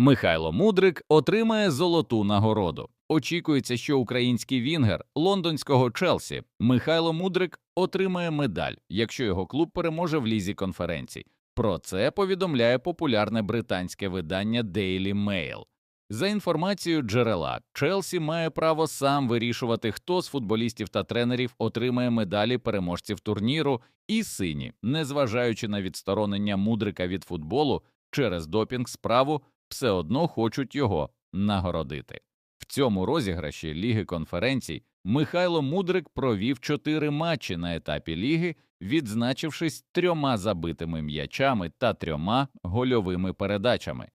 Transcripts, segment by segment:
Михайло Мудрик отримає золоту нагороду. Очікується, що український вінгер лондонського Челсі Михайло Мудрик отримає медаль, якщо його клуб переможе в лізі конференцій. Про це повідомляє популярне британське видання Daily Mail. За інформацією джерела, Челсі має право сам вирішувати, хто з футболістів та тренерів отримає медалі переможців турніру, і сині, незважаючи на відсторонення мудрика від футболу через допінг справу, все одно хочуть його нагородити. В цьому розіграші Ліги конференцій Михайло Мудрик провів чотири матчі на етапі ліги, відзначившись трьома забитими м'ячами та трьома гольовими передачами.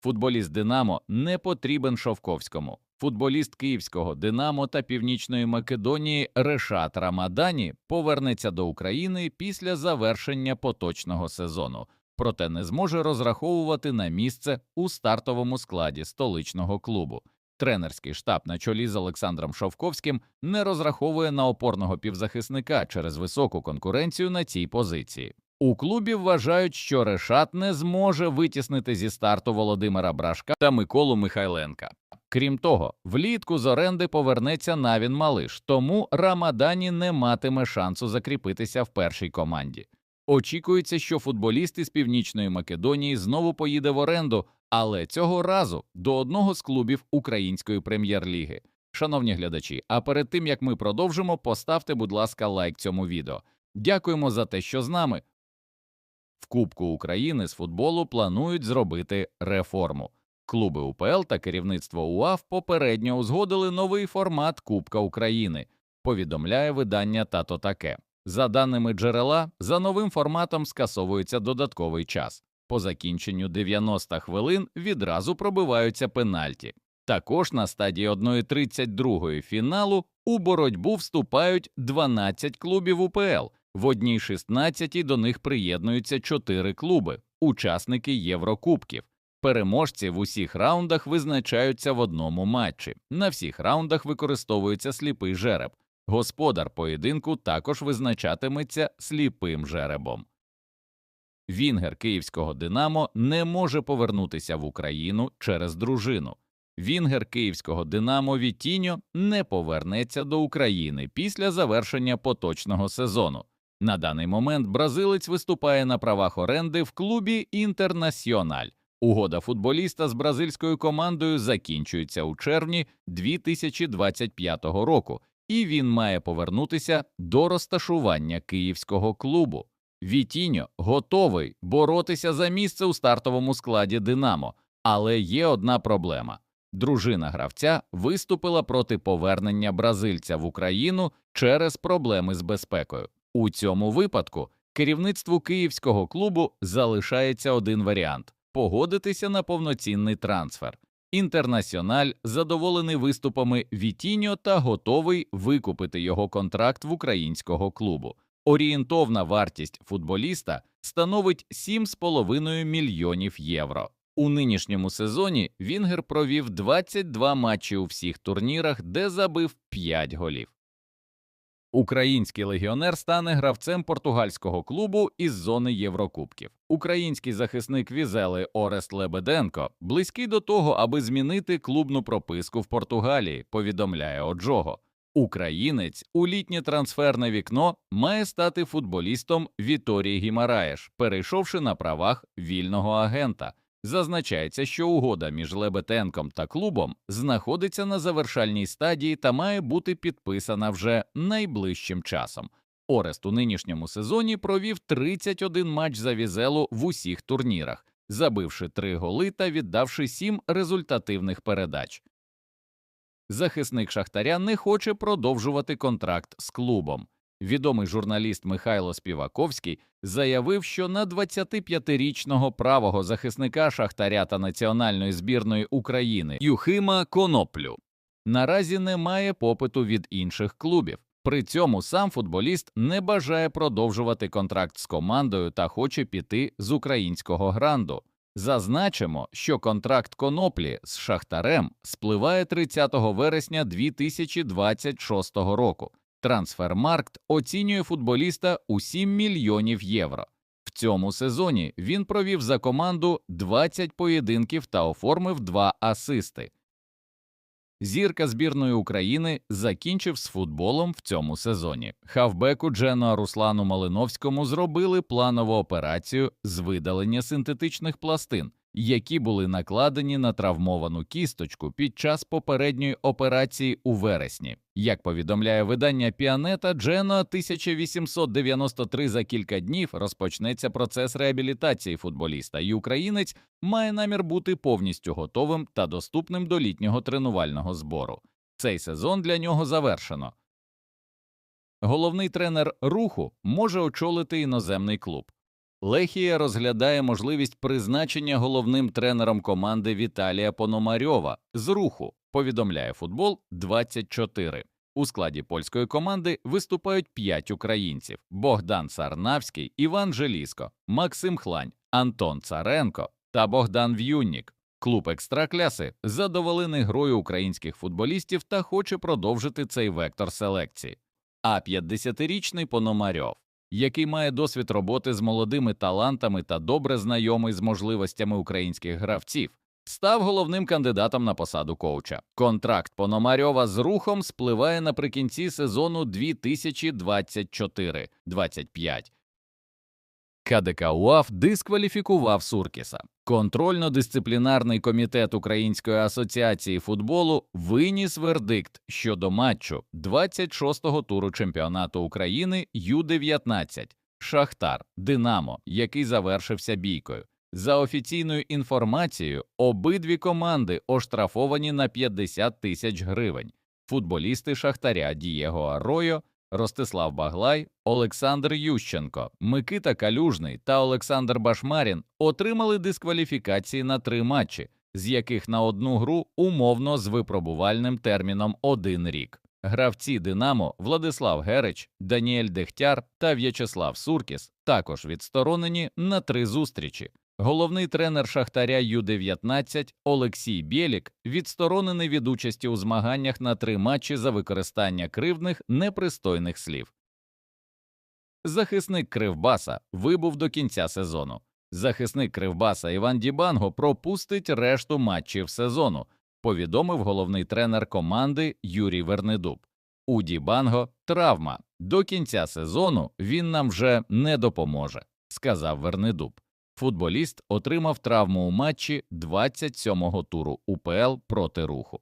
Футболіст Динамо не потрібен Шовковському. Футболіст київського Динамо та Північної Македонії Решат Рамадані повернеться до України після завершення поточного сезону, проте не зможе розраховувати на місце у стартовому складі столичного клубу. Тренерський штаб на чолі з Олександром Шовковським не розраховує на опорного півзахисника через високу конкуренцію на цій позиції. У клубі вважають, що Решат не зможе витіснити зі старту Володимира Брашка та Миколу Михайленка. Крім того, влітку з оренди повернеться Навін Малиш, тому Рамадані не матиме шансу закріпитися в першій команді. Очікується, що футболіст із Північної Македонії знову поїде в оренду, але цього разу до одного з клубів української прем'єр-ліги. Шановні глядачі, а перед тим як ми продовжимо, поставте, будь ласка, лайк цьому відео. Дякуємо за те, що з нами. В Кубку України з футболу планують зробити реформу. Клуби УПЛ та керівництво УАФ попередньо узгодили новий формат Кубка України. Повідомляє видання Тато таке. За даними джерела, за новим форматом скасовується додатковий час. По закінченню 90 хвилин відразу пробиваються пенальті. Також на стадії 1.32 фіналу у боротьбу вступають 12 клубів УПЛ. В одній 16 до них приєднуються 4 клуби, учасники Єврокубків. Переможці в усіх раундах визначаються в одному матчі. На всіх раундах використовується сліпий жереб. Господар поєдинку також визначатиметься сліпим жеребом. Вінгер київського Динамо не може повернутися в Україну через дружину. Вінгер київського Динамо Вітіньо не повернеться до України після завершення поточного сезону. На даний момент бразилець виступає на правах оренди в клубі Інтернаціональ. Угода футболіста з бразильською командою закінчується у червні 2025 року, і він має повернутися до розташування київського клубу. Вітіньо готовий боротися за місце у стартовому складі Динамо, але є одна проблема. Дружина гравця виступила проти повернення бразильця в Україну через проблеми з безпекою. У цьому випадку керівництву київського клубу залишається один варіант погодитися на повноцінний трансфер. Інтернаціональ задоволений виступами Вітіньо та готовий викупити його контракт в українського клубу. Орієнтовна вартість футболіста становить 7,5 мільйонів євро. У нинішньому сезоні Вінгер провів 22 матчі у всіх турнірах, де забив 5 голів. Український легіонер стане гравцем португальського клубу із зони Єврокубків. Український захисник Візели Орест Лебеденко близький до того, аби змінити клубну прописку в Португалії. Повідомляє Оджого. Українець у літнє трансферне вікно має стати футболістом Віторії Гімараєш, перейшовши на правах вільного агента. Зазначається, що угода між Лебетенком та клубом знаходиться на завершальній стадії та має бути підписана вже найближчим часом. Орест у нинішньому сезоні провів 31 матч за візелу в усіх турнірах, забивши 3 голи та віддавши 7 результативних передач. Захисник Шахтаря не хоче продовжувати контракт з клубом. Відомий журналіст Михайло Співаковський заявив, що на 25-річного правого захисника Шахтаря та національної збірної України Юхима Коноплю наразі немає попиту від інших клубів. При цьому сам футболіст не бажає продовжувати контракт з командою та хоче піти з українського гранду. Зазначимо, що контракт коноплі з Шахтарем спливає 30 вересня 2026 року. Трансфермаркт оцінює футболіста у 7 мільйонів євро. В цьому сезоні він провів за команду 20 поєдинків та оформив 2 асисти. Зірка збірної України закінчив з футболом в цьому сезоні. Хавбеку Дженоа Руслану Малиновському зробили планову операцію з видалення синтетичних пластин, які були накладені на травмовану кісточку під час попередньої операції у вересні. Як повідомляє видання Піанета, Дженоа 1893 за кілька днів розпочнеться процес реабілітації футболіста, і українець має намір бути повністю готовим та доступним до літнього тренувального збору. Цей сезон для нього завершено. Головний тренер руху може очолити іноземний клуб. Лехія розглядає можливість призначення головним тренером команди Віталія Пономарьова з руху. Повідомляє футбол 24. У складі польської команди виступають п'ять українців: Богдан Сарнавський, Іван Желіско, Максим Хлань, Антон Царенко та Богдан В'юннік. Клуб екстракляси задоволений грою українських футболістів та хоче продовжити цей вектор селекції. А 50-річний Пономарьов, який має досвід роботи з молодими талантами та добре знайомий з можливостями українських гравців, став головним кандидатом на посаду коуча. Контракт Пономарьова з рухом спливає наприкінці сезону 2024-25. КДК УАФ дискваліфікував Суркіса. Контрольно-дисциплінарний комітет Української асоціації футболу виніс вердикт щодо матчу 26-го туру чемпіонату України Ю-19 Шахтар Динамо, який завершився бійкою. За офіційною інформацією, обидві команди оштрафовані на 50 тисяч гривень. Футболісти Шахтаря Дієго Аройо Ростислав Баглай, Олександр Ющенко, Микита Калюжний та Олександр Башмарін отримали дискваліфікації на три матчі, з яких на одну гру умовно з випробувальним терміном один рік. Гравці Динамо Владислав Герич, Даніель Дехтяр та В'ячеслав Суркіс також відсторонені на три зустрічі. Головний тренер Шахтаря Ю-19 Олексій Бєлік відсторонений від участі у змаганнях на три матчі за використання кривдних непристойних слів. Захисник Кривбаса вибув до кінця сезону. Захисник Кривбаса Іван Дібанго пропустить решту матчів сезону, повідомив головний тренер команди Юрій Вернедуб. У Дібанго травма. До кінця сезону він нам вже не допоможе, сказав Вернедуб. Футболіст отримав травму у матчі 27-го туру УПЛ проти руху.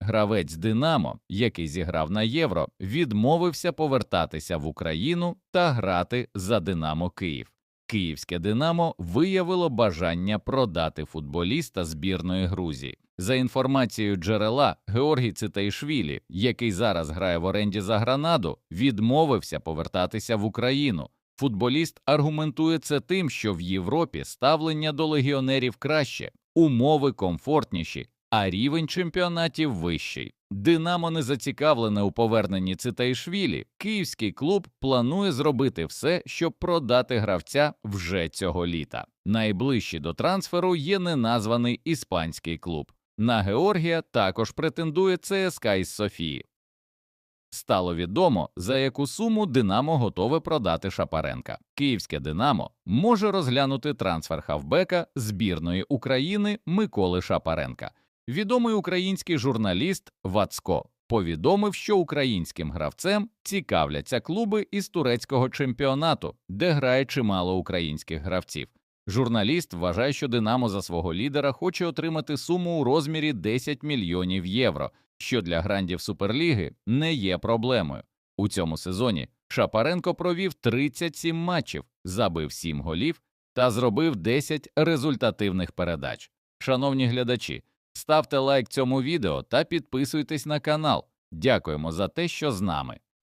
Гравець Динамо, який зіграв на євро, відмовився повертатися в Україну та грати за Динамо Київ. Київське Динамо виявило бажання продати футболіста збірної Грузії. За інформацією джерела, Георгій Цитейшвілі, який зараз грає в оренді за Гранаду, відмовився повертатися в Україну. Футболіст аргументує це тим, що в Європі ставлення до легіонерів краще, умови комфортніші, а рівень чемпіонатів вищий. Динамо не зацікавлене у поверненні Цитаїшвілі. Київський клуб планує зробити все, щоб продати гравця вже цього літа. Найближчий до трансферу є неназваний іспанський клуб. На Георгія також претендує ЦСКА із Софії. Стало відомо, за яку суму Динамо готове продати Шапаренка. Київське Динамо може розглянути трансфер хавбека збірної України Миколи Шапаренка. Відомий український журналіст Вацко повідомив, що українським гравцем цікавляться клуби із турецького чемпіонату, де грає чимало українських гравців. Журналіст вважає, що Динамо за свого лідера хоче отримати суму у розмірі 10 мільйонів євро, що для грандів Суперліги не є проблемою. У цьому сезоні Шапаренко провів 37 матчів, забив 7 голів та зробив 10 результативних передач. Шановні глядачі, ставте лайк цьому відео та підписуйтесь на канал. Дякуємо за те, що з нами.